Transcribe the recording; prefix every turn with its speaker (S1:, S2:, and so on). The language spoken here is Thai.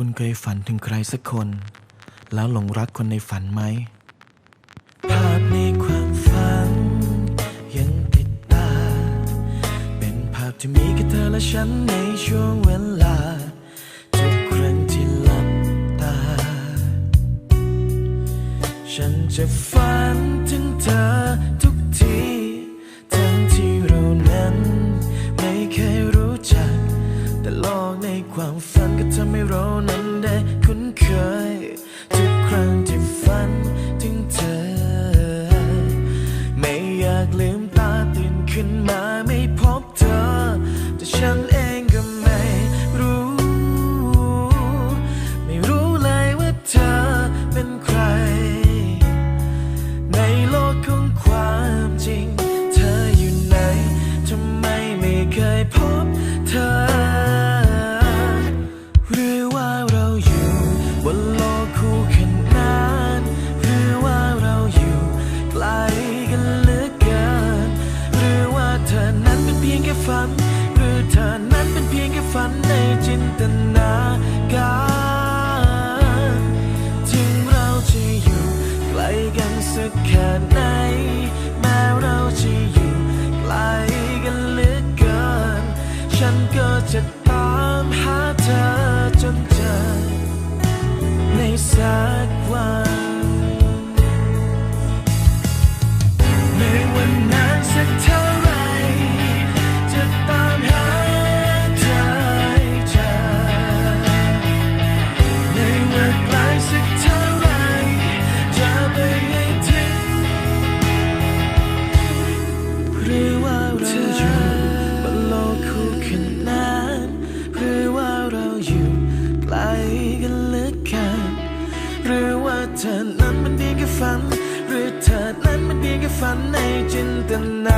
S1: คุณเคยฝันถึงใครสักคน แล้วหลงรักคนในฝันไหม ภาพในความฝัน ยังติดตา เป็นภาพที่มีแค่เธอและฉันในช่วงเวลา ทุกครั้งที่หลับตา ฉันจะฝันถึงเธอ ลกในความฝันก็ทำให้เรานั้นได้คุ้นเคย ทุกครั้งที่ฝันถึงเธอ ไม่อยากลืมตาตื่นขึ้นมาไม่พบเธอ แต่ฉันเองก็ไม่รู้ ไม่รู้เลยว่าเธอเป็นใคร ในโลือเธอนั้นเป็นเพียงแค่ฝันในจินตนาการถึงเราจะอยู่ไกลกันสักแค่ไหน แม้เราจะอยู่ไกลกันเหลือเกิน ฉันก็จะตามหาเธอจนเจอในสักวัน เธอนั้นมันเพียงแค่ฝัน หรือเธอนั้นมันเพียงแค่ฝันในจินตนา